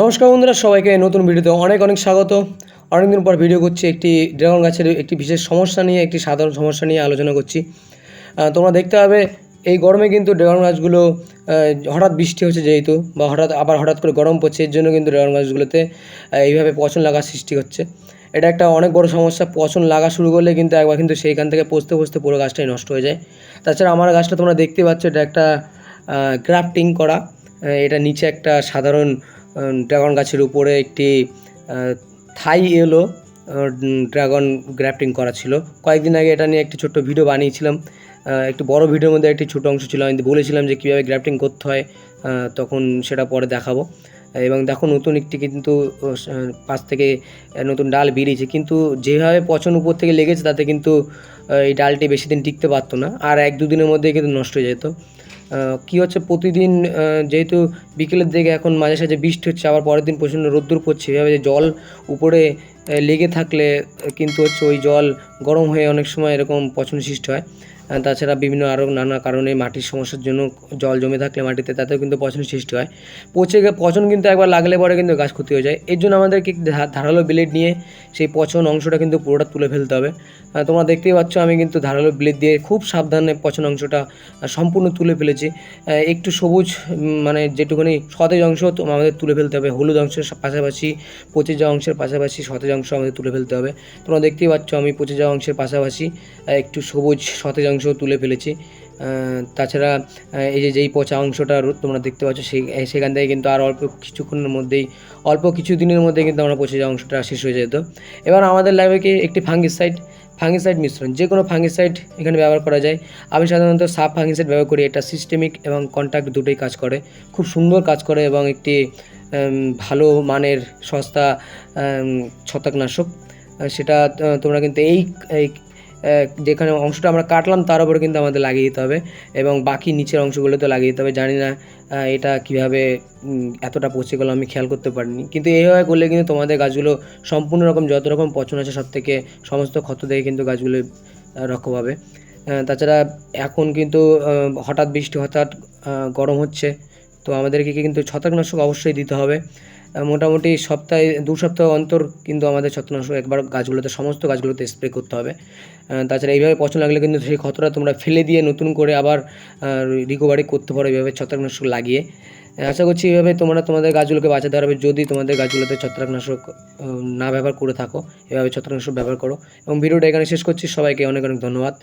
নমস্কার বন্ধুরা, সবাইকে নতুন ভিডিওতে অনেক অনেক স্বাগত। অনেকদিন পর ভিডিও করছি একটি ড্রাগন গাছের একটি বিশেষ সমস্যা নিয়ে, একটি সাধারণ সমস্যা নিয়ে আলোচনা করছি। তোমরা দেখতে পাবে, এই গরমে কিন্তু ড্রাগন গাছগুলো হঠাৎ বৃষ্টি হচ্ছে যেহেতু, বা হঠাৎ আবার হঠাৎ করে গরম পড়ছে, এর জন্য কিন্তু ড্রাগন গাছগুলোতে এইভাবে পচন লাগার সৃষ্টি হচ্ছে। এটা একটা অনেক বড় সমস্যা, পচন লাগা শুরু করলে কিন্তু একবার কিন্তু সেইখান থেকে পচতে পচতে পুরো গাছটাই নষ্ট হয়ে যায়। তাছাড়া আমার গাছটা তোমরা দেখতে পাচ্ছ, এটা একটা গ্রাফটিং করা এটা নিচে একটা সাধারণ ড্রাগন গাছের উপরে একটি থাই এলো ড্রাগন গ্রাফটিং করা ছিল। কয়েকদিন আগে এটা নিয়ে একটি ছোট্ট ভিডিও বানিয়েছিলাম। একটু বড় ভিডিওর মধ্যে একটি ছোট অংশ ছিল। আমি বলেছিলাম যে কীভাবে গ্রাফটিং করতে হয় তখন সেটা পরে দেখাবো। এবং দেখো নতুন একটি কিন্তু পাশ থেকে নতুন ডাল বেরিয়েছে। কিন্তু যেভাবে পচন উপর থেকে লেগেছে, তাতে কিন্তু এই ডালটি বেশি দিন টিকতে পারতো না। আর এক দুদিনের মধ্যেই কিন্তু নষ্ট হয়ে যেত। কী হচ্ছে প্রতিদিন যেহেতু বিকেলের দিকে এখন মাঝে সাঝে বৃষ্টি হচ্ছে, আবার পরের দিন প্রচণ্ড রোদ্দুর পড়ছে, এভাবে যে জল উপরে লেগে থাকলে কিন্তু হচ্ছে ওই জল গরম হয়ে অনেক সময় এরকম পচন সৃষ্টি হয়। তাছাড়া বিভিন্ন আরও নানা কারণে মাটির সমস্যার জন্য জল জমে থাকলে মাটিতে, তাতেও কিন্তু পচন সৃষ্টি হয়। পচে পচন কিন্তু একবার লাগলে পরে কিন্তু গাছ ক্ষতি হয়ে যায়। এর জন্য আমাদেরকে ধারালো ব্লেড নিয়ে সেই পচন অংশটা কিন্তু পুরোটা তুলে ফেলতে হবে। তোমরা দেখতেই পাচ্ছ আমি কিন্তু ধারালো ব্লেড দিয়ে খুব সাবধানে পচন অংশটা সম্পূর্ণ তুলে ফেলেছি। একটু সবুজ মানে যেটুকুনি সতেজ অংশ আমাদের তুলে ফেলতে হবে। হলুদ অংশের পাশাপাশি পচে যাওয়া অংশের পাশাপাশি সতেজ অংশ আমাদের তুলে ফেলতে হবে। তোমরা দেখতেই পাচ্ছ আমি পচে যাওয়া অংশের পাশাপাশি একটু সবুজ সতেজ অংশ তুলে ফেলেছি। তাছাড়া এই যে যেই পচা অংশটা তোমরা দেখতে পাচ্ছ, সেই, সেখান থেকে কিন্তু আর অল্প কিছুক্ষণের মধ্যেই, অল্প কিছু দিনের মধ্যে কিন্তু আমরা পচে যাওয়া অংশটা শেষ হয়ে যেত। এবার আমাদের লাগবে কি একটি ফাঙ্গিসাইড ফাঙ্গিসাইড মিশ্রণ, যে কোনো ফাঙ্গিসাইড এখানে ব্যবহার করা যায়। আমি সাধারণত সাব ফাঙ্গিসাইড ব্যবহার করি, এটা সিস্টেমিক এবং কন্ট্যাক্ট দুটোই কাজ করে। খুব সুন্দর কাজ করে এবং একটি ভালো মানের সস্তা ছত্রাকনাশক। সেটা তোমরা কিন্তু এই যেখানে অংশটা আমরা কাটলাম, তার উপরে কিন্তু আমাদের লাগিয়ে দিতে হবে এবং বাকি নিচের অংশগুলো তো লাগিয়ে দিতে হবে। জানি না এটা কীভাবে এতটা পচে গেলো, আমি খেয়াল করতে পারিনি। কিন্তু এইভাবে করলে কিন্তু তোমাদের গাছগুলো সম্পূর্ণ রকম, যত রকম পচন আছে, সব থেকে সমস্ত ক্ষত থেকে কিন্তু গাছগুলো রক্ষা পাবে। তাছাড়া এখন কিন্তু হঠাৎ বৃষ্টি, হঠাৎ গরম হচ্ছে, তো আমাদেরকে কিন্তু ছত্রাকনাশক অবশ্যই দিতে হবে। মোটামুটি সপ্তাহে, দু সপ্তাহ অন্তর কিন্তু আমাদের ছত্রাকনাশক একবার গাছগুলোতে, সমস্ত গাছগুলোতে স্প্রে করতে হবে। তাছাড়া এইভাবে পচন লাগলে কিন্তু সেই ক্ষতটা তোমরা ফেলে দিয়ে নতুন করে আবার রিকভারি করতে পারো এইভাবে ছত্রাকনাশক লাগিয়ে। আশা করছি এইভাবে তোমরা তোমাদের গাছগুলোকে বাঁচাতে পারবে যদি তোমাদের গাছগুলোতে ছত্রাকনাশক না ব্যবহার করে থাকো। এভাবে ছত্রাকনাশক ব্যবহার করো। এবং ভিডিওটা এখানে শেষ করছি। সবাইকে অনেক অনেক ধন্যবাদ।